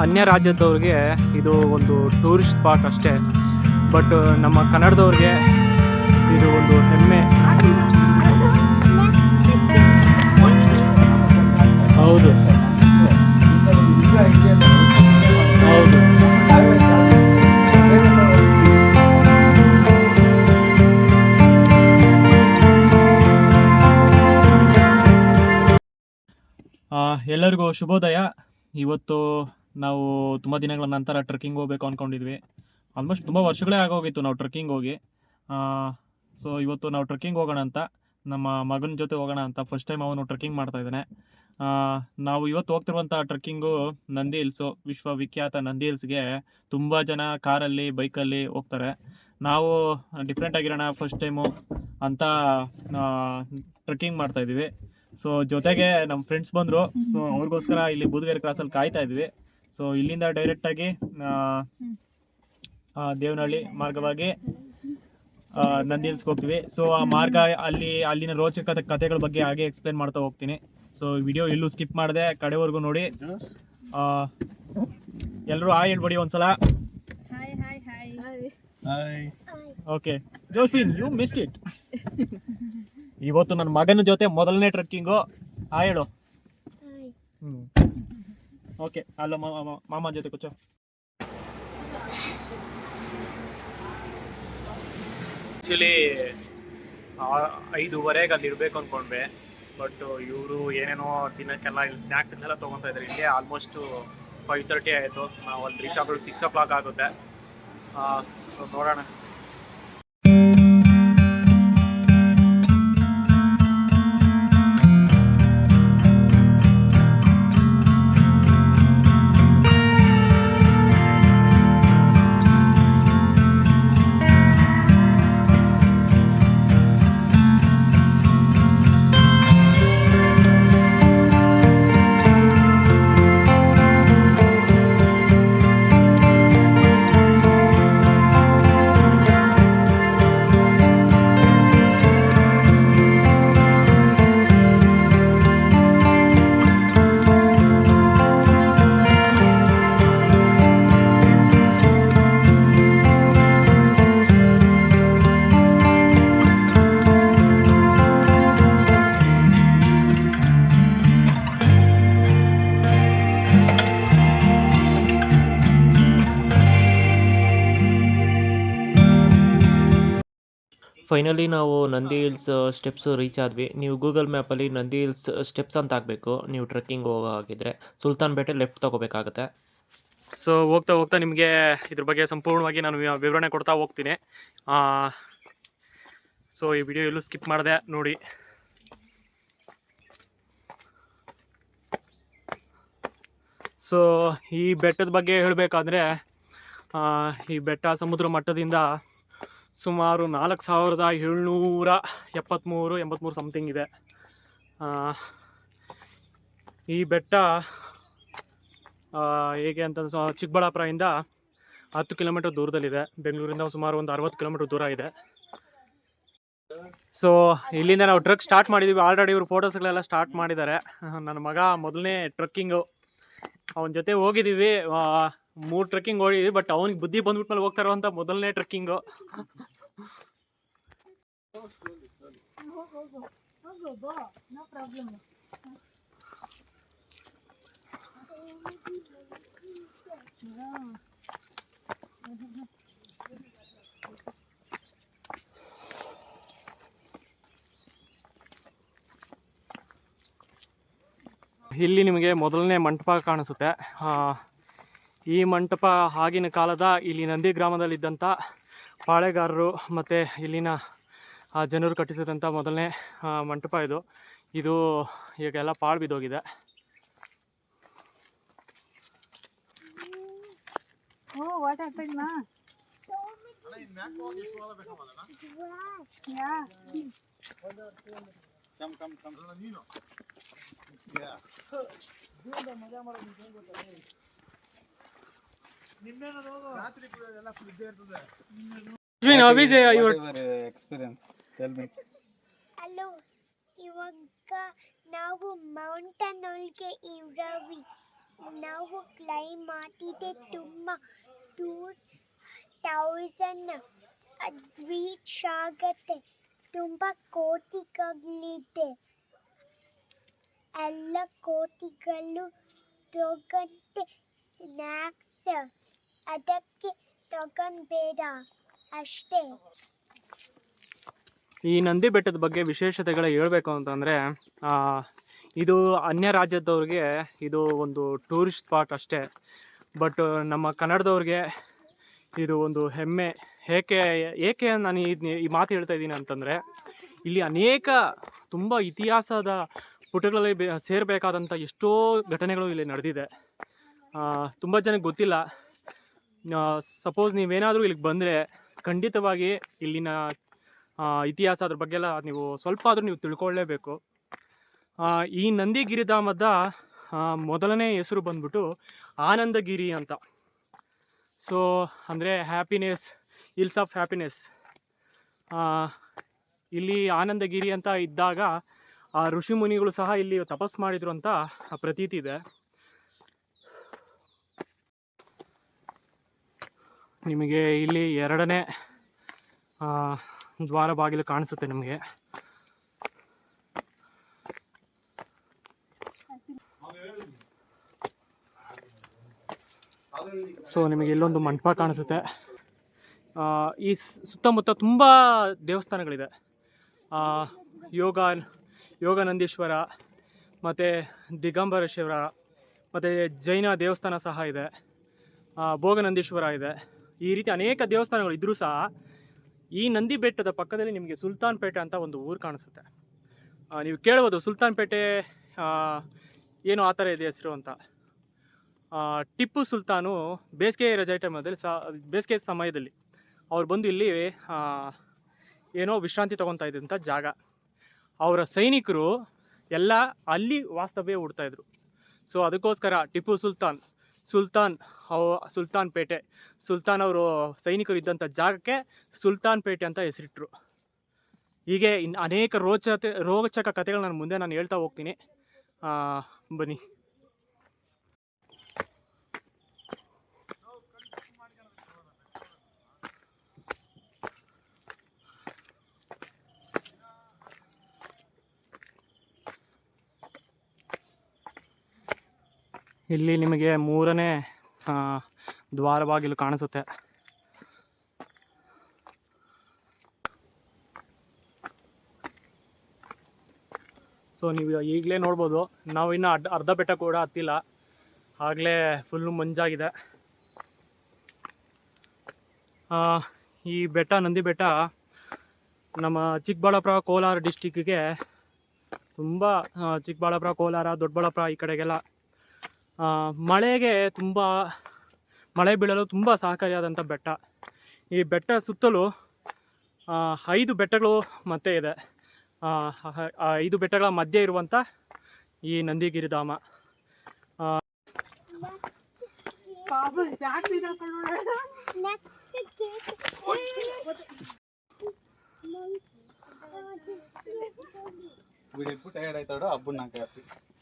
ಅನ್ಯ ರಾಜ್ಯದವ್ರಿಗೆ ಇದು ಒಂದು ಟೂರಿಸ್ಟ್ ಸ್ಪಾಟ್ ಅಷ್ಟೇ. ಬಟ್ ನಮ್ಮ ಕನ್ನಡದವ್ರಿಗೆ ಇದು ಒಂದು ಹೆಮ್ಮೆ. ಹೌದು. ಎಲ್ಲರಿಗೂ ಶುಭೋದಯ. ಇವತ್ತು ನಾವು ತುಂಬ ದಿನಗಳ ನಂತರ ಟ್ರೆಕ್ಕಿಂಗ್ ಹೋಗ್ಬೇಕು ಅಂದ್ಕೊಂಡಿದ್ವಿ ಆಲ್ಮೋಸ್ಟ್ ತುಂಬ ವರ್ಷಗಳೇ ಆಗೋಗಿತ್ತು ನಾವು ಟ್ರೆಕ್ಕಿಂಗ್ ಹೋಗಿ. ಸೊ ಇವತ್ತು ನಾವು ಟ್ರೆಕ್ಕಿಂಗ್ ಹೋಗೋಣ ಅಂತ, ನಮ್ಮ ಮಗನ ಜೊತೆ ಹೋಗೋಣ ಅಂತ ಫಸ್ಟ್ ಟೈಮ್ ಅವನು ಟ್ರೆಕ್ಕಿಂಗ್ ಮಾಡ್ತಾ ಇದ್ದಾನೆ. ನಾವು ಇವತ್ತು ಹೋಗ್ತಿರುವಂಥ ಟ್ರೆಕ್ಕಿಂಗು ನಂದಿ ಹಿಲ್ಸು, ವಿಶ್ವವಿಖ್ಯಾತ ನಂದಿ ಹಿಲ್ಸ್ಗೆ ತುಂಬ ಜನ ಕಾರಲ್ಲಿ, ಬೈಕಲ್ಲಿ ಹೋಗ್ತಾರೆ. ನಾವು ಡಿಫ್ರೆಂಟ್ ಆಗಿರೋಣ ಫಸ್ಟ್ ಟೈಮು ಅಂತ ಟ್ರೆಕ್ಕಿಂಗ್ ಮಾಡ್ತಾ ಇದ್ದೀವಿ. ಸೊ ಜೊತೆಗೆ ನಮ್ಮ ಫ್ರೆಂಡ್ಸ್ ಬಂದರು. ಸೊ ಅವ್ರಿಗೋಸ್ಕರ ಇಲ್ಲಿ ಬೂದಗೆರೆ ಕ್ರಾಸಲ್ಲಿ ಕಾಯ್ತಾ ಇದ್ವಿ. ಸೊ ಇಲ್ಲಿಂದ ಡೈರೆಕ್ಟಾಗಿ ದೇವನಹಳ್ಳಿ ಮಾರ್ಗವಾಗಿ ನಂದಿಲ್ಸ್ಗೆ ನಂದಿ ಹೋಗ್ತೀವಿ. ಸೊ ಆ ಮಾರ್ಗ ಅಲ್ಲಿ ಅಲ್ಲಿನ ರೋಚಕ ಕಥೆಗಳ ಬಗ್ಗೆ ಹಾಗೆ ಎಕ್ಸ್ಪ್ಲೇನ್ ಮಾಡ್ತಾ ಹೋಗ್ತೀನಿ. ಸೊ ವಿಡಿಯೋ ಎಲ್ಲೂ ಸ್ಕಿಪ್ ಮಾಡಿದೆ ಕಡೆವರೆಗೂ ನೋಡಿ. ಎಲ್ಲರೂ ಆ ಹೇಳ್ಬಿಡಿ ಒಂದ್ಸಲ. Hi hi hi okay Joswin you missed it ಇವತ್ತು ನನ್ನ ಮಗನ ಜೊತೆ ಮೊದಲನೇ ಟ್ರೆಕ್ಕಿಂಗು ಆ ಹೇಳು. ಹ್ಮ್. ಓಕೆ ಅಲ್ಲ ಮಾಮ ಜೊತೆ ಕೂಚೋ ಆ್ಯಕ್ಚುಲಿ ಐದುವರೆಗೆ ಅಲ್ಲಿ ಇರಬೇಕು ಅಂದ್ಕೊಂಡ್ವಿ ಬಟ್ ಇವರು ಏನೇನೋ ತಿನ್ನೋಕ್ಕೆಲ್ಲ ಇಲ್ಲಿ ಸ್ನ್ಯಾಕ್ಸ್ ಎಲ್ಲ ತೊಗೊತಾ ಇದ್ದಾರೆ ಇಲ್ಲಿ ಆಲ್ಮೋಸ್ಟು ಫೈವ್ ತರ್ಟಿ ಆಯಿತು. ನಾವು ಅಲ್ಲಿ ರೀಚ್ ಆಗೋದು ಸಿಕ್ಸ್ ಓ ಕ್ಲಾಕ್ ಆಗುತ್ತೆ ಸೊ ನೋಡೋಣ. ಫೈನಲಿ ನಾವು ನಂದಿ ಹಿಲ್ಸ್ ಸ್ಟೆಪ್ಸ್ ರೀಚ್ ಆದ್ವಿ. ನೀವು ಗೂಗಲ್ ಮ್ಯಾಪಲ್ಲಿ ನಂದಿ ಹಿಲ್ಸ್ ಸ್ಟೆಪ್ಸ್ ಅಂತ ಹಾಕಬೇಕು. ನೀವು ಟ್ರೆಕ್ಕಿಂಗ್ ಹೋಗೋ ಸುಲ್ತಾನ್ ಬೇಟೆ ಲೆಫ್ಟ್ ತಗೋಬೇಕಾಗುತ್ತೆ. ಸೊ ಹೋಗ್ತಾ ಹೋಗ್ತಾ ನಿಮಗೆ ಇದ್ರ ಬಗ್ಗೆ ಸಂಪೂರ್ಣವಾಗಿ ನಾನು ವಿವರಣೆ ಕೊಡ್ತಾ ಹೋಗ್ತೀನಿ. ಸೊ ಈ ವಿಡಿಯೋ ಎಲ್ಲೂ ಸ್ಕಿಪ್ ಮಾಡಿದೆ, ನೋಡಿ. ಸೊ ಈ ಬೆಟ್ಟದ ಬಗ್ಗೆ ಹೇಳಬೇಕಾದ್ರೆ ಈ ಬೆಟ್ಟ ಸಮುದ್ರ ಮಟ್ಟದಿಂದ ಸುಮಾರು ನಾಲ್ಕು ಸಾವಿರದ ಏಳ್ನೂರ ಎಪ್ಪತ್ತ್ಮೂರು ಎಂಬತ್ತ್ಮೂರು ಸಮಥಿಂಗ್ ಇದೆ. ಈ ಬೆಟ್ಟ ಹೇಗೆ ಅಂತ ಚಿಕ್ಕಬಳ್ಳಾಪುರದಿಂದ ಹತ್ತು ಕಿಲೋಮೀಟರ್ ದೂರದಲ್ಲಿದೆ. ಬೆಂಗಳೂರಿಂದ ಸುಮಾರು ಒಂದು ಅರವತ್ತು ಕಿಲೋಮೀಟರ್ ದೂರ ಇದೆ. ಸೊ ಇಲ್ಲಿಂದ ನಾವು ಟ್ರಕ್ ಸ್ಟಾರ್ಟ್ ಮಾಡಿದ್ದೀವಿ ಆಲ್ರೆಡಿ ಇವರು ಫೋಟೋಸ್ಗಳೆಲ್ಲ ಸ್ಟಾರ್ಟ್ ಮಾಡಿದ್ದಾರೆ. ನನ್ನ ಮಗ ಮೊದಲನೇ ಟ್ರಕ್ಕಿಂಗು ಅವನ ಜೊತೆ ಹೋಗಿದ್ದೀವಿ ಮೂರು ಟ್ರೆಕ್ಕಿಂಗ್ ಹೋಗಿ ಬಟ್ ಅವನಿಗೆ ಬುದ್ಧಿ ಬಂದ್ಬಿಟ್ಮೇಲೆ ಹೋಗ್ತಾ ಇರುವಂಥ ಮೊದಲನೇ ಟ್ರೆಕ್ಕಿಂಗು ಇಲ್ಲಿ ನಿಮಗೆ ಮೊದಲನೇ ಮಂಟಪ ಕಾಣಿಸುತ್ತೆ. ಈ ಮಂಟಪ ಆಗಿನ ಕಾಲದ ಇಲ್ಲಿ ನಂದಿ ಗ್ರಾಮದಲ್ಲಿದ್ದಂಥ ಪಾಳೆಗಾರರು ಮತ್ತು ಇಲ್ಲಿನ ಆ, ಜನರು ಕಟ್ಟಿಸಿದಂಥ ಮೊದಲನೇ ಮಂಟಪ ಇದು. ಇದು ಈಗೆಲ್ಲ ಪಾಳು ಬಿದ್ದೋಗಿದೆ. ಓ ವಾಟ್ ಹ್ಯಾಪನ್ ಮಾ ಯಾ Ashwin, how is, your- experience? Tell me. Hello ಇವಾಗ ನಾವು ಮೌಂಟನ್ ಒಳಗೆ ಇರವಿ. ನಾವು ಕ್ಲೈಮ್ ಮಾಡಿದೆ ತುಂಬ ಟೂ ತೌಸಂಡ್ ರೀಚ್ ಆಗತ್ತೆ. ತುಂಬ ಕೋಟಿಗಳಿದೆ. ಎಲ್ಲ ಕೋಟಿಗಳು ತಗೊಂಡೆ ಸ್ನ್ಯಾಕ್ಸ್ ಅದಕ್ಕೆ ತಗೊಂಡ್ಬೇಡ ಅಷ್ಟೇ. ಈ ನಂದಿ ಬೆಟ್ಟದ ಬಗ್ಗೆ ವಿಶೇಷತೆಗಳು ಹೇಳಬೇಕು ಅಂತಂದರೆ ಇದು ಅನ್ಯ ರಾಜ್ಯದವ್ರಿಗೆ ಇದು ಒಂದು ಟೂರಿಸ್ಟ್ ಸ್ಪಾಟ್ ಅಷ್ಟೇ. ಬಟ್ ನಮ್ಮ ಕನ್ನಡದವ್ರಿಗೆ ಇದು ಒಂದು ಹೆಮ್ಮೆ. ಏಕೆ ಏಕೆ ನಾನು ಈ ಮಾತು ಹೇಳ್ತಾ ಇದ್ದೀನಿ ಅಂತಂದರೆ, ಇಲ್ಲಿ ಅನೇಕ ತುಂಬ ಇತಿಹಾಸದ ಪುಟಗಳಲ್ಲಿ ಬೇ ಸೇರಬೇಕಾದಂಥ ಎಷ್ಟೋ ಘಟನೆಗಳು ಇಲ್ಲಿ ನಡೆದಿದೆ. ತುಂಬ ಜನಕ್ಕೆ ಗೊತ್ತಿಲ್ಲ. ಸಪೋಸ್ ನೀವೇನಾದರೂ ಇಲ್ಲಿಗೆ ಬಂದರೆ ಖಂಡಿತವಾಗಿ ಇಲ್ಲಿನ ಇತಿಹಾಸ ಅದ್ರ ಬಗ್ಗೆ ಎಲ್ಲ ನೀವು ಸ್ವಲ್ಪ ಆದರೂ ನೀವು ತಿಳ್ಕೊಳ್ಳೇಬೇಕು. ಈ ನಂದಿಗಿರಿಧಾಮದ ಮೊದಲನೇ ಹೆಸರು ಬಂದ್ಬಿಟ್ಟು ಆನಂದಗಿರಿ ಅಂತ. ಸೊ ಅಂದರೆ ಹ್ಯಾಪಿನೆಸ್ ಹಿಲ್ಸ್ ಆಫ್ ಹ್ಯಾಪಿನೆಸ್ ಇಲ್ಲಿ ಆನಂದಗಿರಿ ಅಂತ ಇದ್ದಾಗ ಆ ಋಷಿ ಮುನಿಗಳು ಸಹ ಇಲ್ಲಿ ತಪಸ್ ಮಾಡಿದ್ರು ಅಂತ ಪ್ರತೀತಿ ಇದೆ. ನಿಮಗೆ ಇಲ್ಲಿ ಎರಡನೇ ದ್ವಾರ ಬಾಗಿಲು ಕಾಣಿಸುತ್ತೆ ನಿಮಗೆ. ಸೊ ನಿಮಗೆ ಇಲ್ಲೊಂದು ಮಂಟಪ ಕಾಣಿಸುತ್ತೆ. ಈ ಸುತ್ತಮುತ್ತ ತುಂಬ ದೇವಸ್ಥಾನಗಳಿದೆ. ಯೋಗ ಯೋಗಾನಂದೀಶ್ವರ, ಮತ್ತು ದಿಗಂಬರೇಶ್ವರ ಮತ್ತು ಜೈನ ದೇವಸ್ಥಾನ ಸಹ ಇದೆ. ಭೋಗನಂದೀಶ್ವರ ಇದೆ. ಈ ರೀತಿ ಅನೇಕ ದೇವಸ್ಥಾನಗಳು ಇದ್ದರೂ ಸಹ ಈ ನಂದಿ ಬೆಟ್ಟದ ಪಕ್ಕದಲ್ಲಿ ನಿಮಗೆ ಸುಲ್ತಾನ್ಪೇಟೆ ಅಂತ ಒಂದು ಊರು ಕಾಣಿಸುತ್ತೆ. ನೀವು ಕೇಳ್ಬೋದು ಸುಲ್ತಾನ್ಪೇಟೆ ಏನು ಆ ಥರ ಇದೆ ಹೆಸರು ಅಂತ. ಟಿಪ್ಪು ಸುಲ್ತಾನು ಬೇಸಿಗೆ ರಜೆ ಟೈಮಲ್ಲಿ ಸಹ, ಬೇಸಿಗೆ ಸಮಯದಲ್ಲಿ ಅವ್ರು ಬಂದು ಇಲ್ಲಿ ಏನೋ ವಿಶ್ರಾಂತಿ ತೊಗೊತಾ ಇದ್ದಂಥ ಜಾಗ. ಅವರ ಸೈನಿಕರು ಎಲ್ಲ ಅಲ್ಲಿ ವಾಸ್ತವ್ಯ ಹುಡ್ತಾಯಿದ್ರು ಸೊ ಅದಕ್ಕೋಸ್ಕರ ಟಿಪ್ಪು ಸುಲ್ತಾನ್ ಸುಲ್ತಾನ್ ಅವ, ಸುಲ್ತಾನ್ ಪೇಟೆ, ಸುಲ್ತಾನ್ ಅವರು ಸೈನಿಕರು ಇದ್ದಂಥ ಜಾಗಕ್ಕೆ ಸುಲ್ತಾನ್ ಪೇಟೆ ಅಂತ ಹೆಸರಿಟ್ರು. ಹೀಗೆ ಇನ್ನು ಅನೇಕ ರೋಚತೆ, ರೋಚಕ ಕಥೆಗಳು ನಾನು ಮುಂದೆ ನಾನು ಹೇಳ್ತಾ ಹೋಗ್ತೀನಿ. ಬನ್ನಿ. ಇಲ್ಲಿ ನಿಮಗೆ ಮೂರನೇ ದ್ವಾರವಾಗಿಲು ದ್ವಾರ ಕಾಣಿಸುತ್ತೆ. ಸೊ ನೀವು ಈಗಲೇ ನೋಡ್ಬೋದು, ನಾವು ಇನ್ನು ಅಡ್ ಅರ್ಧ ಬೆಟ್ಟ ಕೂಡ ಹತ್ತಿಲ್ಲ. ಆಗಲೇ ಫುಲ್ಲು ಮಂಜಾಗಿದೆ. ಈ ಬೆಟ್ಟ, ನಂದಿ ಬೆಟ್ಟ ನಮ್ಮ ಚಿಕ್ಕಬಳ್ಳಾಪುರ, ಕೋಲಾರ ಡಿಸ್ಟಿಕ್ಕಿಗೆ ತುಂಬ ಚಿಕ್ಕಬಳ್ಳಾಪುರ, ಕೋಲಾರ, ದೊಡ್ಡಬಳ್ಳಾಪುರ ಈ ಕಡೆಗೆಲ್ಲ ಮಳೆಗೆ ತುಂಬ ಮಳೆ ಬೀಳಲು ತುಂಬ ಸಹಕಾರಿಯಾದಂಥ ಬೆಟ್ಟ. ಈ ಬೆಟ್ಟ ಸುತ್ತಲೂ ಐದು ಬೆಟ್ಟಗಳು ಮತ್ತೆ ಇದೆ. ಐದು ಬೆಟ್ಟಗಳ ಮಧ್ಯೆ ಇರುವಂಥ ಈ ನಂದಿಗಿರಿಧಾಮ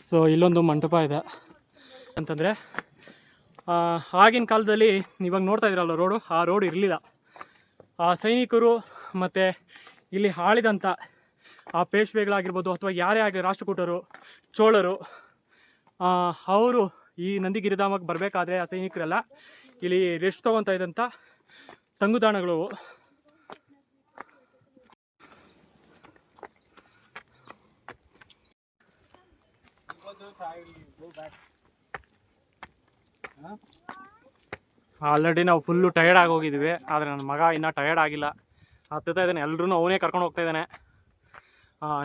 ಸೊ ಇಲ್ಲೊಂದು ಮಂಟಪ ಇದೆ. ಅಂತಂದರೆ ಆಗಿನ ಕಾಲದಲ್ಲಿ ಇವಾಗ ನೋಡ್ತಾ ಇದ್ರಲ್ಲ ರೋಡು ಆ ರೋಡ್ ಇರಲಿಲ್ಲ. ಆ ಸೈನಿಕರು ಮತ್ತು ಇಲ್ಲಿ ಆಳಿದಂಥ ಆ ಪೇಶ್ವೆಗಳಾಗಿರ್ಬೋದು ಅಥವಾ ಯಾರೇ ಆಗಲಿ ರಾಷ್ಟ್ರಕೂಟರು, ಚೋಳರು ಅವರು ಈ ನಂದಿಗಿರಿಧಾಮಕ್ಕೆ ಬರಬೇಕಾದ್ರೆ ಆ ಸೈನಿಕರೆಲ್ಲ ಇಲ್ಲಿ ರೆಸ್ಟ್ ತೊಗೊತಾ ಇದ್ದಂಥ ತಂಗುದಾಣಗಳು ಆಲ್ರೆಡಿ ನಾವು ಫುಲ್ಲು ಟಯರ್ಡ್ ಆಗೋಗಿದ್ವಿ ಆದರೆ ನನ್ನ ಮಗ ಇನ್ನೂ ಟಯರ್ಡ್ ಆಗಿಲ್ಲ. ಹತ್ತುತ್ತಾ ಇದ್ದಾನೆ ಎಲ್ಲರೂ ಅವನೇ ಕರ್ಕೊಂಡು ಹೋಗ್ತಾ ಇದ್ದಾನೆ.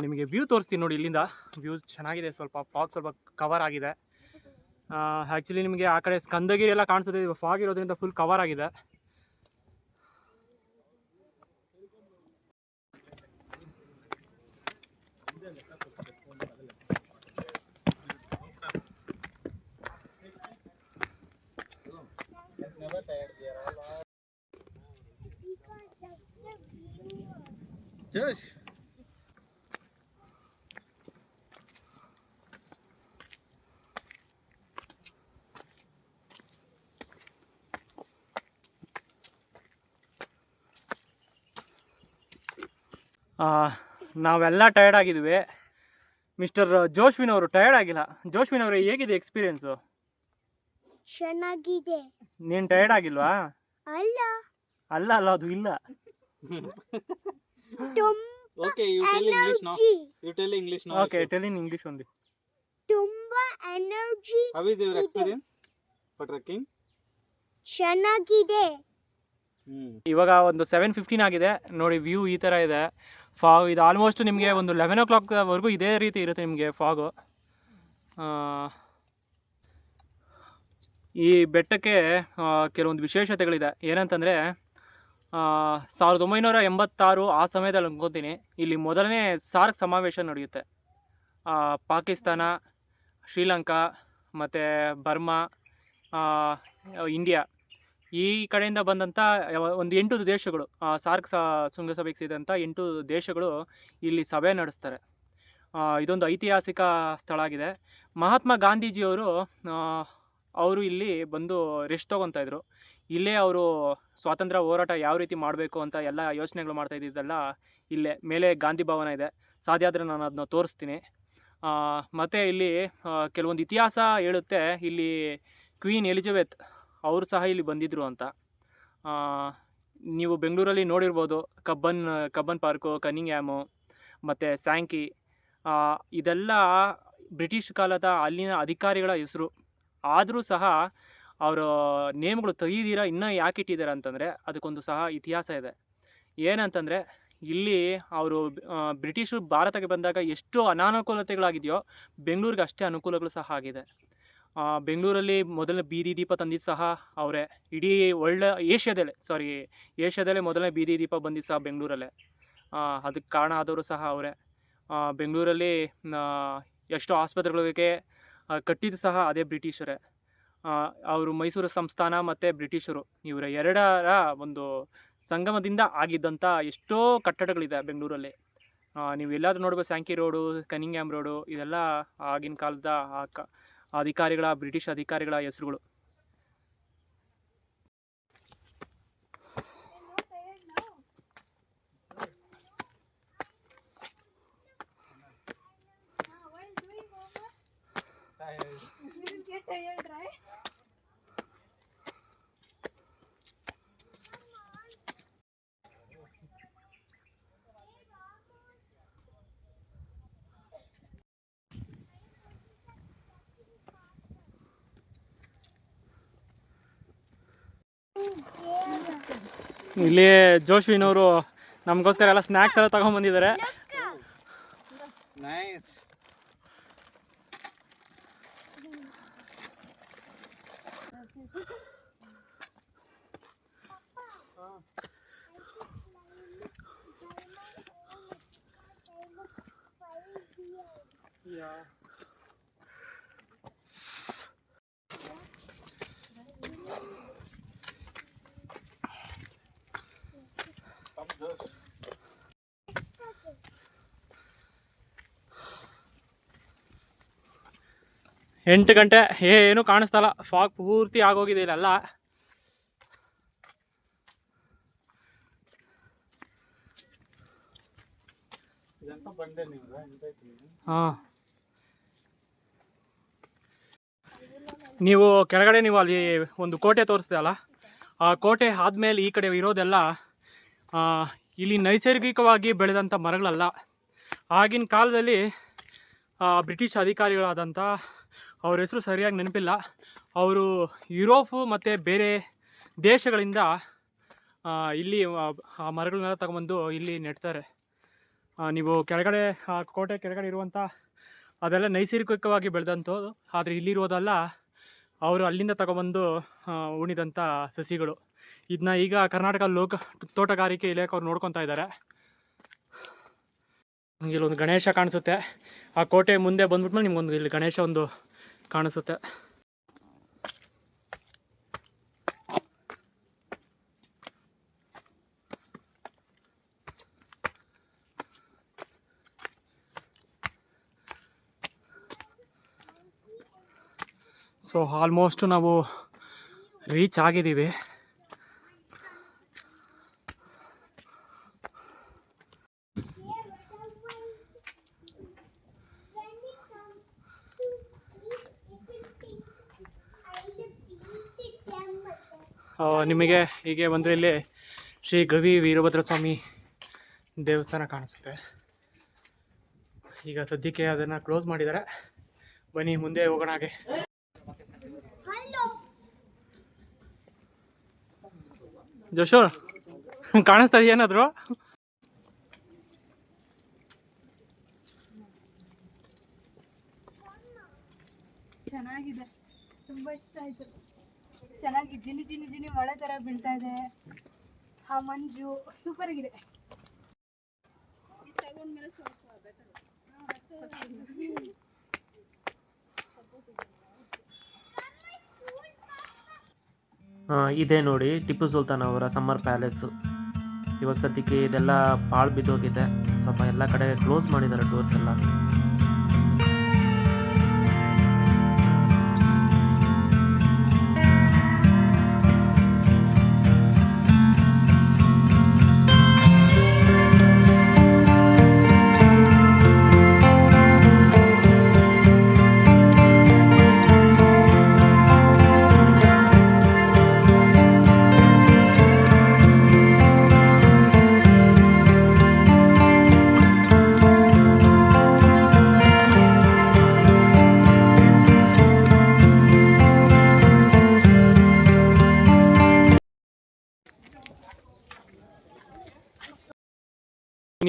ನಿಮಗೆ ವ್ಯೂ ತೋರಿಸ್ತೀನಿ ನೋಡಿ ಇಲ್ಲಿಂದ. ವ್ಯೂ ಚೆನ್ನಾಗಿದೆ, ಸ್ವಲ್ಪ ಫಾಗ್ ಸ್ವಲ್ಪ ಕವರ್ ಆಗಿದೆ. ಆ್ಯಕ್ಚುಲಿ ನಿಮಗೆ ಆ ಕಡೆ ಸ್ಕಂದಗಿರಿ ಎಲ್ಲ ಕಾಣಿಸುತ್ತೆ ಫಾಗ್ ಇರೋದ್ರಿಂದ ಫುಲ್ ಕವರ್ ಆಗಿದೆ. ಜೋಶ್. ನಾವೆಲ್ಲ ಟಯರ್ಡ್ ಆಗಿದ್ವಿ. ಮಿಸ್ಟರ್ ಜೋಶ್ವಿನ್ ಅವರು ಟಯರ್ಡ್ ಆಗಿಲ್ಲ. ಜೋಶ್ವಿನ್ ಅವರು ಹೇಗಿದೆ ಎಕ್ಸ್ಪೀರಿಯನ್ಸು ಚೆನ್ನಾಗಿದೆ. ನೀನು ಟೈರ್ಡ್ ಆಗಿಲ್ವಾ? ಅಲ್ಲ. ಅಲ್ಲ ಅಲ್ಲ ಅದು ಇಲ್ಲ. Okay you tell English no you tell English no okay tell in English only ತುಂಬಾ energy how is your experience for trekking ಚೆನ್ನಾಗಿದೆ. ಹ್ಮ್. ಇವಾಗ ಒಂದು ಸೆವೆನ್ ಫಿಫ್ಟೀನ್ ಆಗಿದೆ. ನೋಡಿ ವ್ಯೂ ಈ ಥರ ಇದೆ. ಫಾಗ್ ಇದು ಆಲ್ಮೋಸ್ಟ್ ನಿಮಗೆ ಒಂದು ಲೆವೆನ್ ಓ ಕ್ಲಾಕ್ವರೆಗೂ ಇದೇ ರೀತಿ ಇರುತ್ತೆ ನಿಮಗೆ ಫಾಗು ಈ ಬೆಟ್ಟಕ್ಕೆ ಕೆಲವೊಂದು ವಿಶೇಷತೆಗಳಿದೆ. ಏನಂತಂದರೆ ಸಾವಿರದ ಒಂಬೈನೂರ ಎಂಬತ್ತಾರು ಆ ಸಮಯದಲ್ಲಿ ಅನ್ಕೋತೀನಿ, ಇಲ್ಲಿ ಮೊದಲನೇ ಸಾರ್ಕ್ ಸಮಾವೇಶ ನಡೆಯುತ್ತೆ. ಪಾಕಿಸ್ತಾನ, ಶ್ರೀಲಂಕಾ, ಮತ್ತು ಬರ್ಮಾ ಇಂಡಿಯಾ. ಈ ಕಡೆಯಿಂದ ಬಂದಂಥ ಒಂದು ಎಂಟು ದೇಶಗಳು ಸಾರ್ಕ್ ಸ, ಶೃಂಗಸಭೆಗೆ ಸೇರಿದಂಥ ಎಂಟು ದೇಶಗಳು ಇಲ್ಲಿ ಸಭೆ ನಡೆಸ್ತಾರೆ. ಇದೊಂದು ಐತಿಹಾಸಿಕ ಸ್ಥಳ ಆಗಿದೆ. ಮಹಾತ್ಮ ಗಾಂಧೀಜಿಯವರು ಅವರು ಇಲ್ಲಿ ಬಂದು ರೆಸ್ಟ್ ತೊಗೊತಾ ಇದ್ರು. ಇಲ್ಲೇ ಅವರು ಸ್ವಾತಂತ್ರ್ಯ ಹೋರಾಟ ಯಾವ ರೀತಿ ಮಾಡಬೇಕು ಅಂತ ಎಲ್ಲ ಯೋಚನೆಗಳು ಮಾಡ್ತಾ ಇದ್ದಿದ್ದೆಲ್ಲ ಇಲ್ಲೇ ಮೇಲೆ ಗಾಂಧಿ ಭವನ ಇದೆ. ಸಾಧ್ಯ ಆದರೆ ನಾನು ಅದನ್ನ ತೋರಿಸ್ತೀನಿ. ಮತ್ತು ಇಲ್ಲಿ ಕೆಲವೊಂದು ಇತಿಹಾಸ ಹೇಳುತ್ತೆ. ಇಲ್ಲಿ ಕ್ವೀನ್ ಎಲಿಜಬೆತ್ ಅವರು ಸಹ ಇಲ್ಲಿ ಬಂದಿದ್ದರು ಅಂತ. ನೀವು ಬೆಂಗಳೂರಲ್ಲಿ ನೋಡಿರ್ಬೋದು. ಕಬ್ಬನ್ ಕಬ್ಬನ್ ಪಾರ್ಕು ಕನಿಂಗ್ಯಾಮು ಮತ್ತು ಸ್ಯಾಂಕಿ. ಇದೆಲ್ಲ ಬ್ರಿಟಿಷ್ ಕಾಲದ ಅಲ್ಲಿನ ಅಧಿಕಾರಿಗಳ ಹೆಸರು. ಆದರೂ ಸಹ ಅವರ ನೇಮ್ಗಳು ತೆಗೀದಿರ ಇನ್ನೂ ಯಾಕೆ ಇಟ್ಟಿದ್ದಾರೆ ಅಂತಂದರೆ ಅದಕ್ಕೊಂದು ಸಹ ಇತಿಹಾಸ ಇದೆ. ಏನಂತಂದರೆ ಇಲ್ಲಿ ಅವರು ಬ್ರಿಟಿಷರು ಭಾರತಕ್ಕೆ ಬಂದಾಗ ಎಷ್ಟು ಅನಾನುಕೂಲತೆಗಳಾಗಿದೆಯೋ ಬೆಂಗಳೂರಿಗೆ ಅಷ್ಟೇ ಅನುಕೂಲಗಳು ಸಹ ಆಗಿದೆ. ಬೆಂಗಳೂರಲ್ಲಿ ಮೊದಲನೇ ಬೀದಿ ದೀಪ ತಂದಿದ್ದು ಸಹ ಅವರೇ. ಇಡೀ ಒಳ್ಳೆ ಏಷ್ಯಾದಲ್ಲೇ ಸಾರಿ ಏಷ್ಯಾದಲ್ಲೇ ಮೊದಲನೇ ಬೀದಿ ದೀಪ ಬಂದಿದ್ದು ಸಹ ಬೆಂಗಳೂರಲ್ಲೇ. ಅದಕ್ಕೆ ಕಾರಣ ಆದವರು ಸಹ ಅವರೇ. ಬೆಂಗಳೂರಲ್ಲಿ ಎಷ್ಟೋ ಆಸ್ಪತ್ರೆಗಳಿಗೆ ಕಟ್ಟಿದ್ದು ಸಹ ಅದೇ ಬ್ರಿಟಿಷರೇ. ಅವರು ಮೈಸೂರು ಸಂಸ್ಥಾನ ಮತ್ತು ಬ್ರಿಟಿಷರು. ಇವರ ಎರಡರ ಒಂದು ಸಂಗಮದಿಂದ ಆಗಿದ್ದಂಥ ಎಷ್ಟೋ ಕಟ್ಟಡಗಳಿದೆ ಬೆಂಗಳೂರಲ್ಲಿ. ನೀವು ಎಲ್ಲಾದರೂ ನೋಡ್ಬೋದು ಸ್ಯಾಂಕಿ ರೋಡು ಕನಿಂಗ್ಯಾಮ್ ರೋಡು, ಇದೆಲ್ಲ ಆಗಿನ ಕಾಲದ ಅಧಿಕಾರಿಗಳ, ಬ್ರಿಟಿಷ್ ಅಧಿಕಾರಿಗಳ ಹೆಸರುಗಳು. ಇಲ್ಲಿ ಜೋಶ್ವಿನವರು ನಮಗೋಸ್ಕರ ಎಲ್ಲ ಸ್ನ್ಯಾಕ್ಸ್ ಎಲ್ಲ ತಗೊಂಡ್ಬಂದಿದ್ದಾರೆ ನೈಸ್ ಎಂಟು ಗಂಟೆ ಏನು ಕಾಣಿಸ್ತಲ್ಲ ಫಾಗ್ ಪೂರ್ತಿ ಆಗೋಗಿದೆ ಇಲ್ಲೆಲ್ಲ. ಹಾಂ. ನೀವು ಕೆಳಗಡೆ ನೀವು ಅಲ್ಲಿ ಒಂದು ಕೋಟೆ ತೋರಿಸ್ದೆ ಅಲ್ಲ? ಆ ಕೋಟೆ ಆದಮೇಲೆ ಈ ಕಡೆ ಇರೋದೆಲ್ಲ ಇಲ್ಲಿ ನೈಸರ್ಗಿಕವಾಗಿ ಬೆಳೆದಂಥ ಮರಗಳಲ್ಲ. ಆಗಿನ ಕಾಲದಲ್ಲಿ ಬ್ರಿಟಿಷ್ ಅಧಿಕಾರಿಗಳಾದಂಥ ಅವ್ರ ಹೆಸರು ಸರಿಯಾಗಿ ನೆನಪಿಲ್ಲ. ಅವರು ಯುರೋಪು ಮತ್ತು ಬೇರೆ ದೇಶಗಳಿಂದ ಇಲ್ಲಿ ಆ, ಮರಗಳನ್ನೆಲ್ಲ ತಗೊಂಬಂದು ಇಲ್ಲಿ ನೆಡ್ತಾರೆ. ನೀವು ಕೆಳಗಡೆ ಆ ಕೋಟೆ ಕೆಳಗಡೆ ಇರುವಂಥ ಅದೆಲ್ಲ ನೈಸರ್ಗಿಕವಾಗಿ ಬೆಳೆದಂಥದ್ದು. ಆದರೆ ಇಲ್ಲಿರೋದಲ್ಲ ಅವರು ಅಲ್ಲಿಂದ ತಗೊಬಂದು ಉಣಿದಂಥ ಸಸಿಗಳು. ಇದನ್ನ ಈಗ ಕರ್ನಾಟಕ ಲೋಕ ತೋಟಗಾರಿಕೆ ಇಲಾಖೆ ಅವ್ರು ನೋಡ್ಕೊತಾ ಇದ್ದಾರೆ. ಇಲ್ಲೊಂದು ಗಣೇಶ ಕಾಣಿಸುತ್ತೆ. ಆ ಕೋಟೆ ಮುಂದೆ ಬಂದ್ಬಿಟ್ಮೇಲೆ ನಿಮ್ಗೊಂದು ಇಲ್ಲಿ ಗಣೇಶ ಒಂದು ಕಾಣಿಸುತ್ತೆ. ಸೊ ಆಲ್ಮೋಸ್ಟ್ ನಾವು ರೀಚ್ ಆಗಿದ್ದೀವಿ. ನಿಮಗೆ ಹೀಗೆ ಬಂದರೆ ಇಲ್ಲಿ ಶ್ರೀ ಗವಿ ವೀರಭದ್ರ ಸ್ವಾಮಿ ದೇವಸ್ಥಾನ ಕಾಣಿಸುತ್ತೆ. ಈಗ ಸದ್ಯಕ್ಕೆ ಅದನ್ನು ಕ್ಲೋಸ್ ಮಾಡಿದ್ದಾರೆ ಬನ್ನಿ, ಮುಂದೆ ಹೋಗೋಣ ಹಾಗೆ. ಜೋಶು, ಕಾಣಿಸ್ತಾ ಏನಾದ್ರು ಚೆನ್ನಾಗಿದೆ ತುಂಬಾ ಇಷ್ಟ ಆಯ್ತು ಚೆನ್ನಾಗಿ ಜಿನಿ ಜಿನಿ ಜಿನಿ ಮಳೆ ತರ ಬೀಳ್ತಾ ಇದೆ ಆ ಮಂಜು ಸೂಪರ್ ಆಗಿದೆ. ಇದೆ ನೋಡಿ ಟಿಪ್ಪು ಸುಲ್ತಾನ್ ಅವರ ಸಮ್ಮರ್ ಪ್ಯಾಲೇಸು ಇವಾಗ ಸದ್ಯಕ್ಕೆ ಇದೆಲ್ಲ ಪಾಳು ಬಿದ್ದೋಗಿದೆ. ಸ್ವಲ್ಪ ಎಲ್ಲ ಕಡೆ ಕ್ಲೋಸ್ ಮಾಡಿದ್ದಾರೆ ಡೋರ್ಸ್ ಎಲ್ಲ.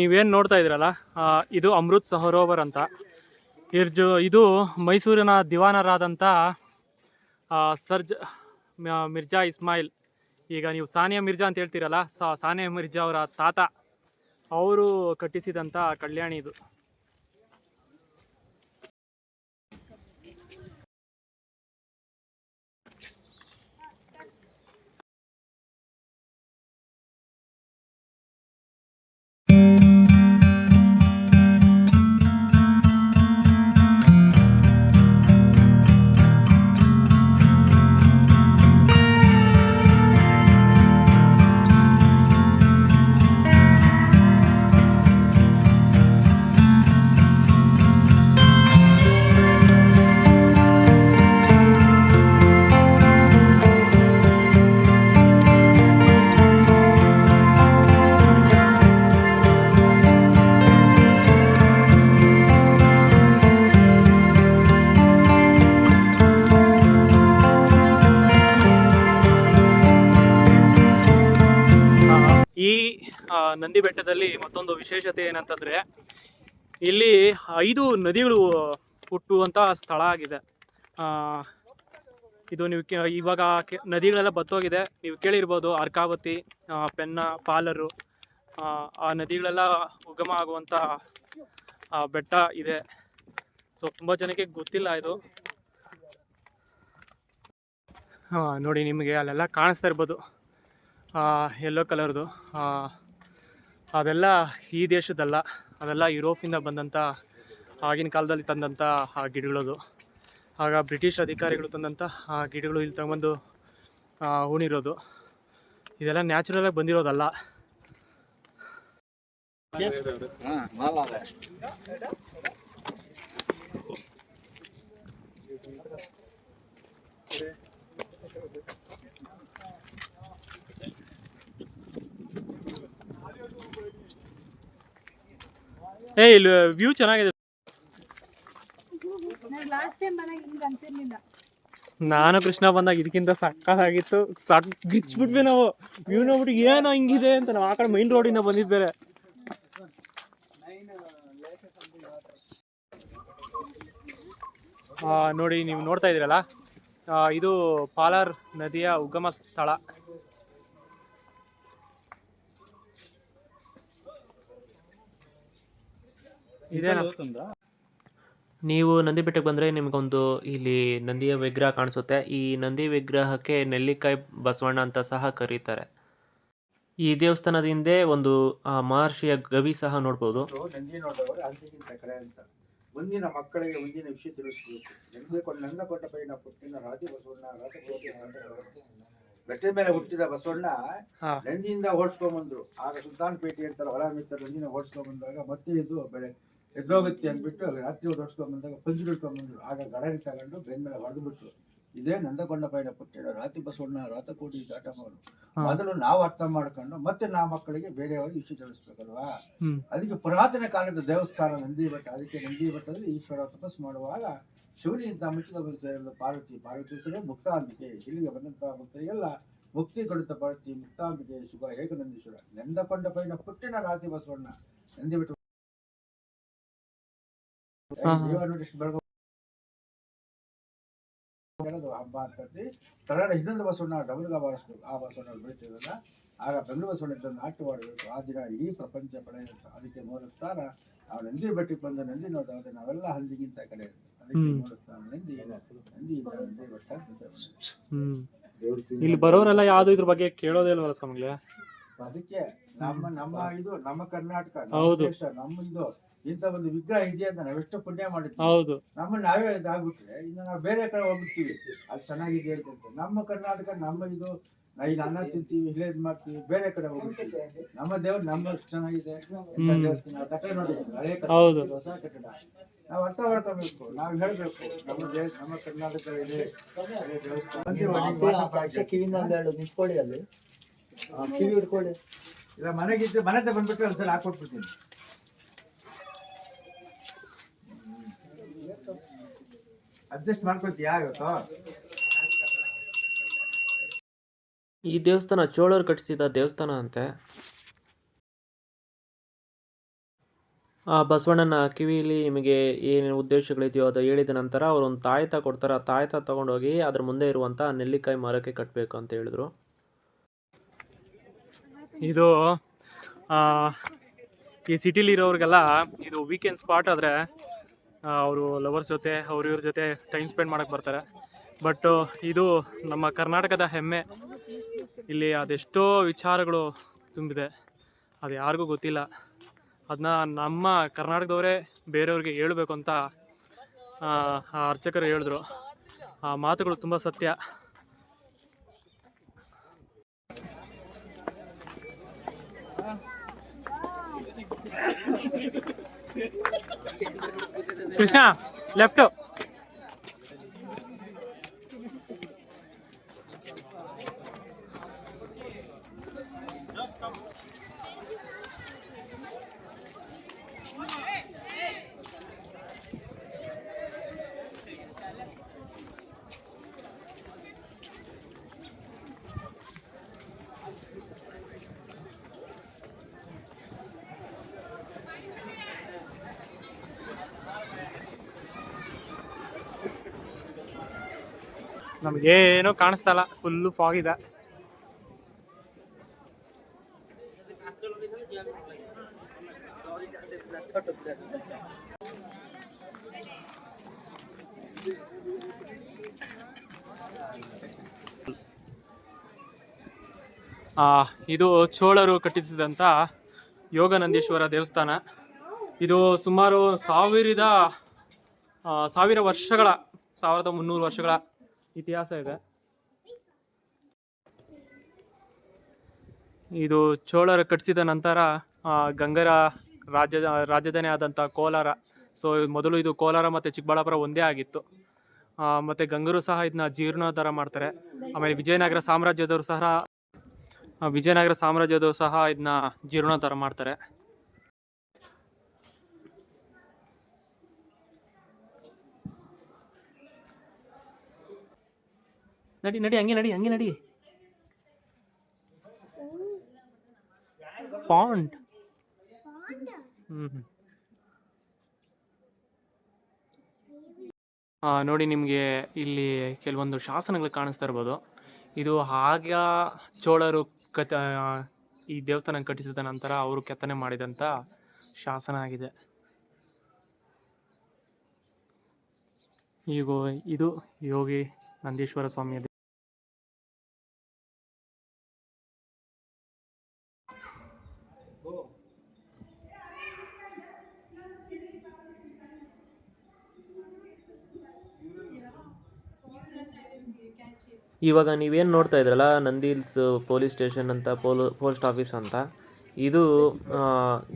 ನೀವೇನು ನೋಡ್ತಾ ಇದ್ರಲ್ಲ ಇದು ಅಮೃತ್ ಸಹರೋವರ್ ಅಂತ. ಇರ್ಜು ಇದು ಮೈಸೂರಿನ ದಿವಾನರಾದಂಥ ಸರ್ಜ್ ಮಿರ್ಜಾ ಇಸ್ಮಾಯಿಲ್. ಈಗ ನೀವು ಸಾನಿಯಾ ಮಿರ್ಜಾ ಅಂತ ಹೇಳ್ತೀರಲ್ಲ ಸಾನಿಯಾ ಮಿರ್ಜಾ ಅವರ ತಾತ, ಅವರು ಕಟ್ಟಿಸಿದಂಥ ಕಲ್ಯಾಣಿ ಇದು. ನಂದಿ ಬೆಟ್ಟದಲ್ಲಿ ಮತ್ತೊಂದು ವಿಶೇಷತೆ ಏನಂತಂದ್ರೆ ಇಲ್ಲಿ ಐದು ನದಿಗಳು ಹುಟ್ಟುವಂಥ ಸ್ಥಳ ಆಗಿದೆ. ಇದು ನೀವು ಇವಾಗ ನದಿಗಳೆಲ್ಲ ಬತ್ತೋಗಿದೆ. ನೀವು ಕೇಳಿರ್ಬೋದು ಅರ್ಕಾವತಿ ಪೆನ್ನ ಪಾಲರು ಆ, ನದಿಗಳೆಲ್ಲ ಉಗಮ ಆಗುವಂತ ಬೆಟ್ಟ ಇದೆ. ಸೊ ತುಂಬ ಜನಕ್ಕೆ ಗೊತ್ತಿಲ್ಲ ಇದು. ನೋಡಿ ನಿಮಗೆ ಅಲ್ಲೆಲ್ಲ ಕಾಣಿಸ್ತಾ ಇರ್ಬೋದು. ಎಲ್ಲೋ ಕಲರ್ದು ಅದೆಲ್ಲ ಈ ದೇಶದಲ್ಲ. ಅದೆಲ್ಲ ಯುರೋಪಿಂದ ಬಂದಂಥ ಆಗಿನ ಕಾಲದಲ್ಲಿ ತಂದಂಥ ಆ ಗಿಡಗಳದು. ಆಗ ಬ್ರಿಟಿಷ್ ಅಧಿಕಾರಿಗಳು ತಂದಂಥ ಆ ಗಿಡಗಳು ಇಲ್ಲಿ ತಗೊಂಡು ಆ, ಹೂಣಿರೋದು. ಇದೆಲ್ಲ ನ್ಯಾಚುರಲಾಗಿ ಬಂದಿರೋದಲ್ಲ. ಏ ಇಲ್ಲಿ ವ್ಯೂ ಚೆನ್ನಾಗಿದೆ. ನಾನು ಕೃಷ್ಣ ಬಂದಾಗ ಇದಕ್ಕಿಂತ ಸಕ್ಕತ್ತಾಗಿತ್ತು. ಸಕ್ ಗಿಚ್ಬಿಟ್ವಿ ನಾವು. ವ್ಯೂ ನೋಡ್ಬಿಟ್ಟು ಏನೋ ಹಿಂಗಿದೆ ಅಂತ ನಾವು ಆ ಕಡೆ ಮೈನ್ ರೋಡಿಂದ ಬಂದಿದ್ದು ಬೇರೆ ಆ, ನೋಡಿ ನೀವು ನೋಡ್ತಾ ಇದ್ದೀರಲ್ಲ? ಆ, ಇದು ಪಾಲಾರ್ ನದಿಯ ಉಗಮ ಸ್ಥಳ. ಇದೇನಾ ನೀವು ನಂದಿ ಬೆಟ್ಟಕ್ಕೆ ಬಂದರೆ ನಿಮಗೊಂದು ಇಲ್ಲಿ ನಂದಿಯ ವಿಗ್ರಹ ಕಾಣಿಸುತ್ತೆ. ಈ ನಂದಿ ವಿಗ್ರಹಕ್ಕೆ ನೆಲ್ಲಿಕಾಯಿ ಬಸವಣ್ಣ ಅಂತ ಸಹ ಕರೀತಾರೆ. ಈ ದೇವಸ್ಥಾನದ ಹಿಂದೆ ಒಂದು ಆ, ಮಹರ್ಷಿಯ ಗವಿ ಸಹ ನೋಡ್ಬೋದು. ಅಂತಿಗಿಂತ ಕಡೆ ಅಂತ. ಮುಂದಿನ ಮಕ್ಕಳಿಗೆ ಮುಂದಿನ ವಿಷಯ ತಿಳಿಸಬೇಕು. ನೆಂದೆ ಕೊಟ್ಟ ನನ್ನ ಕೊಟ್ಟ ಪೈನ ಪುಟ್ಟಿನ ರಾಜ ಬಸವಣ್ಣ ಬೆಟ್ಟದ ಬೆಟ್ಟ ಮೇಲೆ ಹುಟ್ಟಿದ ಬಸವಣ್ಣ ನಂದಿಯಿಂದ ಓಡಿಸ್ಕೊಂಡ್ಬಂದ್ರು ಆಗ ಸುಲ್ತಾನ್ಪೇಟೆ ಅಂತ ಒಳ ಮಿತ್ರ ನಂದಿನ ಓಡಿಸ್ಕೊಂಡ್ಬಂದಾಗ ಮತ್ತೆ ಇದು ಬೆಳೆ ಎದ್ದೋಗುತ್ತೆ ಅಂದ್ಬಿಟ್ಟು ರಾತ್ರಿ ಓಡಿಸ್ಕೊಂಡ್ಬಂದಾಗ ಪಂಜು ಹಿಡ್ಕೊಂಡ್ಬಂದ್ರು ಆಗ ಗಡರಿ ತಗೊಂಡು ಬೆನ್ನ ಮೇಲೆ ಹೊಡೆದು ಬಿಟ್ರು ಇದೇ ನಂದಕೊಂಡ ಪೈನ ಪುಟ್ಟಿನ ರಾತಿ ಬಸವಣ್ಣ ರಾತಕೋಟಿ ದಾಟಮವರು. ಮೊದಲು ನಾವು ಅರ್ಥ ಮಾಡ್ಕೊಂಡು ಮತ್ತೆ ನಾವು ಮಕ್ಕಳಿಗೆ ಬೇರೆಯವರಿಗೆ ವಿಷಯ ತಿಳಿಸ್ಬೇಕಲ್ವಾ. ಅದಕ್ಕೆ ಪುರಾತನ ಕಾಲದ ದೇವಸ್ಥಾನ ನಂದಿ ಭಟ್ಟ ಅದಕ್ಕೆ ನಂದಿ ಭಟ್ಟದಲ್ಲಿ ಈಶ್ವರ ತಪಸ್ ಮಾಡುವಾಗ ಶಿವನಿಗಿಂತ ಮುಚ್ಚಿದ ಬಂದು ಸೇರಿದ ಪಾರ್ವತಿ ಪಾರ್ವತೀಶ್ವರೇ ಮುಕ್ತಾಂಬಿಕೆ. ಇಲ್ಲಿಗೆ ಬಂದಂತಹ ಭಕ್ತರಿಗೆಲ್ಲ ಮುಕ್ತಿ ಕೊಡುತ್ತ ಪಾರ್ವತಿ ಮುಕ್ತಾಂಬಿಕೆ. ಶುಭ. ಏಕನಂದೀಶ್ವರ. ನೆಂದಕೊಂಡ ಪೈನ ಪುಟ್ಟಿನ ರಾತಿ ಬಸವಣ್ಣ ನಂದಿ. ಜೀವ ನೋಡಿ ಎಷ್ಟು ಬೆಳಗು ಹೇಳೋದು ಹಬ್ಬ ಅಂತಂದು ಕನ್ನಡ ಇನ್ನೊಂದು ಬಸವಣ್ಣ ಡಬಲ್ಗ ಬಾರಿಸ್ಬೇಕು ಆ ಬಸವಣ್ಣ ಬೆಳಿತೀವಲ್ಲ ಆಗ ಬೆಂಗಳೂರು ಬಸವಣ್ಣ ನಾಟಿ ನಾಟ್ಯವಾಡಬೇಕು ಆ ದಿನ ಇಡೀ ಪ್ರಪಂಚ ಪಡೆಯುತ್ತೆ ಅದಕ್ಕೆ ಮೂಲ ಸ್ಥಾನ ನಾವು ನಂದಿ ಬೆಟ್ಟಕ್ಕೆ ಬಂದ ನಂದಿ ನೋಡಿದಾಗ ನಾವೆಲ್ಲ ಹಂದಿಗಿಂತ ಕಡೆ ಅದಕ್ಕೆ ನಂದಿ ನಂದಿ ನಂದಿ ಬೆಟ್ಟ ಅಂತ ಹೆಸರು. ಹ್ಮ್ ಇಲ್ಲಿ ಬರೋರೆಲ್ಲ ಯಾವ್ದು ಇದ್ರ ಬಗ್ಗೆ ಕೇಳೋದೇ ಇಲ್ವಲ್ಲ ಸ್ವಾಮಿಗಳೇ ಅದಕ್ಕೆ ನಮ್ಮ ನಮ್ಮ ಇದು ನಮ್ಮ ಕರ್ನಾಟಕ ನಮ್ಮ. ದೇಶ ನಮ್ಮ ಇದು ಇಂಥ ಒಂದು ವಿಗ್ರಹ ಇದೆ ಅಂತ ನಾವೆಷ್ಟು ಪುಣ್ಯ ಮಾಡಿದ್ವಿ. ಹೌದು. ನಮ್ಮ ನಾವೇ ಇದಾಗ್ಬಿಟ್ರೆ ಇನ್ನು ನಾವು ಬೇರೆ ಕಡೆ ಹೋಗ್ಬಿಡ್ತೀವಿ. ಅದು ಚೆನ್ನಾಗಿದೆ ಅಂತ ನಮ್ಮ ಕರ್ನಾಟಕ ನಮ್ಮ ಇದು ನಾವು ಇಲ್ಲಿ ಅನ್ನ ತಿಂತೀವಿ ಇಲ್ಲೇ ಇದು ಮಾಡ್ತೀವಿ ಬೇರೆ ಕಡೆ ಹೋಗ್ಬಿಡ್ತೀವಿ. ನಮ್ಮ ದೇವ್ರು ನಮ್ಮ ಚೆನ್ನಾಗಿದೆ. ಇಂಥ ಹ್ಮ್. ದೇವಸ್ಥಾನ ಕಟ್ಟಡ ನೋಡಿದ್ವಿ ಹಳೆ ಕಟ್ಟಡ ಹೌದು. ಹೊಸ ಕಟ್ಟಡ. ನಾವು ಅರ್ಥ ಮಾಡ್ಕೋಬೇಕು ನಾವು ಹೇಳ್ಬೇಕು. ನಮ್ಮ ದೇಶ ನಮ್ಮ ಕರ್ನಾಟಕ ಇದೆ ದೇವಸ್ಥಾನ. ನಿಂತ್ಕೊಳ್ಳಿ ಅಲ್ಲಿ. ಆ, ಕಿವಿ ಹಿಡ್ಕೊಳ್ಳಿ. ಇಲ್ಲ ಮನೆಗಿದ್ದು ಮನೆ ತಗೊಂಡ್ಬಿಟ್ಟು ಬಂದ್ಬಿಟ್ಟು ಒಂದ್ಸಲ ಹಾಕೊಟ್ಬಿಡ್ತೀನಿ ಅಡ್ಜಸ್ಟ್ ಮಾಡ್ಕೊಳ್ತೀಯಾ ಇವತ್ತು? ಈ ದೇವಸ್ಥಾನ ಚೋಳರು ಕಟ್ಟಿಸಿದ ದೇವಸ್ಥಾನ ಅಂತೆ. ಆ ಬಸವಣ್ಣನ ಕಿವಿಲಿ ನಿಮಗೆ ಏನೇನು ಉದ್ದೇಶಗಳಿದೆಯೋ ಅದು ಹೇಳಿದ ನಂತರ ಅವರು ಒಂದು ತಾಯ್ತ ಕೊಡ್ತಾರೆ. ಆ ತಾಯ್ತ ತೊಗೊಂಡೋಗಿ ಅದ್ರ ಮುಂದೆ ಇರುವಂಥ ನೆಲ್ಲಿಕಾಯಿ ಮರಕ್ಕೆ ಕಟ್ಟಬೇಕು ಅಂತ ಹೇಳಿದ್ರು. ಇದು ಆ, ಈ ಸಿಟಿಲಿ ಇರೋರಿಗೆಲ್ಲ ಇದು ವೀಕೆಂಡ್ ಸ್ಪಾಟ್ ಆದರೆ ಅವರು ಲವರ್ಸ್ ಜೊತೆ ಅವ್ರ ಇವ್ರ ಜೊತೆ ಟೈಮ್ ಸ್ಪೆಂಡ್ ಮಾಡಕ್ಕೆ ಬರ್ತಾರೆ. ಬಟ್ ಇದು ನಮ್ಮ ಕರ್ನಾಟಕದ ಹೆಮ್ಮೆ. ಇಲ್ಲಿ ಅದೆಷ್ಟೋ ವಿಚಾರಗಳು ತುಂಬಿದೆ. ಅದು ಯಾರಿಗೂ ಗೊತ್ತಿಲ್ಲ. ಅದನ್ನ ನಮ್ಮ ಕರ್ನಾಟಕದವರೇ ಬೇರೆಯವ್ರಿಗೆ ಹೇಳಬೇಕು ಅಂತ ಆ, ಆ ಅರ್ಚಕರು ಹೇಳಿದ್ರು. ಆ ಮಾತುಗಳು ತುಂಬ ಸತ್ಯ. ಕೃಷ್ಣ ಲೆಫ್ಟ್ ನಮಗೇನೂ ಕಾಣಿಸ್ತಾ ಇಲ್ಲ. ಫುಲ್ಲು ಫಾಗ್ ಇದೆ. ಆ, ಇದು ಚೋಳರು ಕಟ್ಟಿಸಿದಂತ ಯೋಗನಂದೀಶ್ವರ ದೇವಸ್ಥಾನ. ಇದು ಸುಮಾರು ಸಾವಿರದ ಸಾವಿರ ವರ್ಷಗಳ ಸಾವಿರದ ಮುನ್ನೂರು ವರ್ಷಗಳ ಇತಿಹಾಸ ಇದೆ. ಇದು ಚೋಳರು ಕಟ್ಟಿಸಿದ ನಂತರ ಗಂಗರ ರಾಜ್ಯದ ರಾಜಧಾನಿ ಆದಂಥ ಕೋಲಾರ. ಸೊ ಮೊದಲು ಇದು ಕೋಲಾರ ಮತ್ತು ಚಿಕ್ಕಬಳ್ಳಾಪುರ ಒಂದೇ ಆಗಿತ್ತು. ಮತ್ತು ಗಂಗರು ಸಹ ಇದನ್ನ ಜೀರ್ಣೋದ್ಧಾರ ಮಾಡ್ತಾರೆ. ಆಮೇಲೆ ವಿಜಯನಗರ ಸಾಮ್ರಾಜ್ಯದವರು ಸಹ ವಿಜಯನಗರ ಸಾಮ್ರಾಜ್ಯದವರು ಸಹ ಇದನ್ನ ಜೀರ್ಣೋದ್ಧಾರ ಮಾಡ್ತಾರೆ. ನಡಿ ನಡಿ, ಹಂಗೆ ನಡಿ ಹಂಗೆ ನಡಿ. Pond hmm hmm. ಆ, ನೋಡಿ ನಿಮಗೆ ಇಲ್ಲಿ ಕೆಲವೊಂದು ಶಾಸನಗಳು ಕಾಣಿಸ್ತಾ ಇರ್ಬೋದು. ಇದು ಆಗ ಚೋಳರು ಕತ ಈ ದೇವಸ್ಥಾನ ಕಟ್ಟಿಸಿದ ನಂತರ ಅವರು ಕೆತ್ತನೆ ಮಾಡಿದಂಥ ಶಾಸನ ಆಗಿದೆ. ಈಗ ಇದು ಯೋಗಿ ನಂದೀಶ್ವರ ಸ್ವಾಮಿಯ ಇವಾಗ ನೀವೇನು ನೋಡ್ತಾ ಇದ್ರಲ್ಲ ನಂದಿ ಹಿಲ್ಸ್ ಪೊಲೀಸ್ ಸ್ಟೇಷನ್ ಅಂತ, ಪೋಲು, ಪೋಸ್ಟ್ ಆಫೀಸ್ ಅಂತ, ಇದು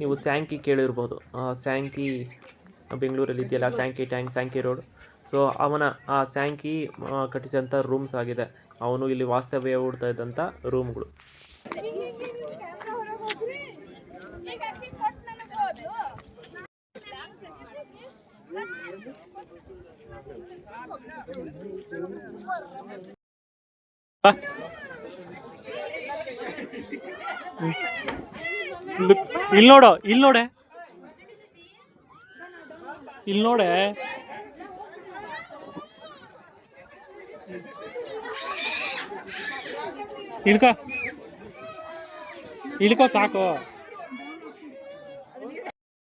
ನೀವು ಸ್ಯಾಂಕಿ ಕೇಳಿರ್ಬೋದು. ಸ್ಯಾಂಕಿ ಬೆಂಗಳೂರಲ್ಲಿ ಇದೆಯಲ್ಲ, Sankey tank, Sankey road. So, ಅವನ ಆ ಸ್ಯಾಂಕಿ ಕಟ್ಟಿಸಿದಂಥ ರೂಮ್ಸ್ ಆಗಿದೆ. ಅವನು ಇಲ್ಲಿ ವಾಸ್ತವ್ಯ ಹೂಡ್ತಾ ಇದ್ದಂಥ ರೂಮ್ಗಳು. ಇಲ್ಲಿ ನೋಡು ಇಲ್ಲಿ ನೋಡೆ. ಇಲ್ಲಿ ನೋಡೆ. ಇಳ್ಕೋ. ಇಳ್ಕೋ ಸಾಕು.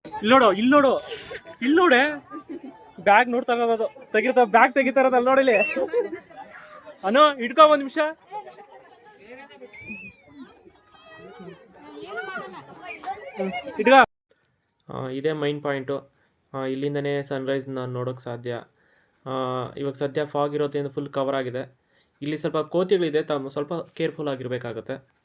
ಇಲ್ಲಿ ನೋಡು ಇಲ್ಲಿ ನೋಡು. ಇಲ್ಲಿ ನೋಡೆ. ಬ್ಯಾಗ್ ನೋಡ್ತಾ ಇರೋದು ಬ್ಯಾಗ್ ತೆಗಿತಾ ಇರೋದು ಅಲ್ಲಿ ನೋಡಿಲಿ ಅನು ಇಟ್ಕೋ ಒಂದ್ ನಿಮಿಷ. ಇಟ್ಕೋ. ಆ, ಇದೇ ಮೈನ್ ಪಾಯಿಂಟು ಇಲ್ಲಿಂದನೇ ಸನ್ರೈಝನ್ನ ನೋಡೋಕೆ ಸಾಧ್ಯ. ಆ, ಇವಾಗ ಸದ್ಯ ಫಾಗ್ ಇರೋದ್ರಿಂದ ಫುಲ್ ಕವರ್ ಆಗಿದೆ. ಇಲ್ಲಿ ಸ್ವಲ್ಪ ಕೋತಿಗಳಿದೆ ತಮ್ಮ ಸ್ವಲ್ಪ ಕೇರ್ಫುಲ್ ಆಗಿರಬೇಕಾಗತ್ತೆ.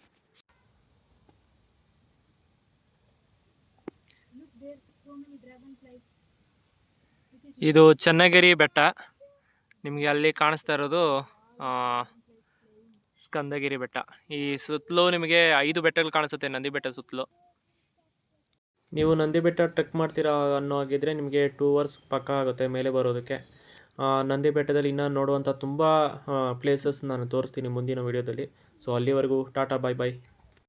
ಇದು ಚನ್ನಗಿರಿ ಬೆಟ್ಟ. ನಿಮಗೆ ಅಲ್ಲಿ ಕಾಣಿಸ್ತಾ ಇರೋದು ಸ್ಕಂದಗಿರಿ ಬೆಟ್ಟ. ಈ ಸುತ್ತಲೂ ನಿಮಗೆ ಐದು ಬೆಟ್ಟಗಳು ಕಾಣಿಸುತ್ತೆ, ನಂದಿ ಬೆಟ್ಟ ಸುತ್ತಲೂ. ನೀವು ನಂದಿ ಬೆಟ್ಟ ಟ್ರೆಕ್ ಮಾಡ್ತೀರಾ ಅನ್ನೋ ಹಾಗಿದ್ರೆ ನಿಮಗೆ ಟೂ ಅವರ್ಸ್ ಪಕ್ಕ ಆಗುತ್ತೆ ಮೇಲೆ ಬರೋದಕ್ಕೆ. ನಂದಿ ಬೆಟ್ಟದಲ್ಲಿ ಇನ್ನೂ ನೋಡುವಂಥ ತುಂಬ ಪ್ಲೇಸಸ್ ನಾನು ತೋರಿಸ್ತೀನಿ ಮುಂದಿನ ವೀಡಿಯೋದಲ್ಲಿ ಸೊ ಅಲ್ಲಿವರೆಗೂ ಟಾಟಾ ಬಾಯ್ ಬಾಯ್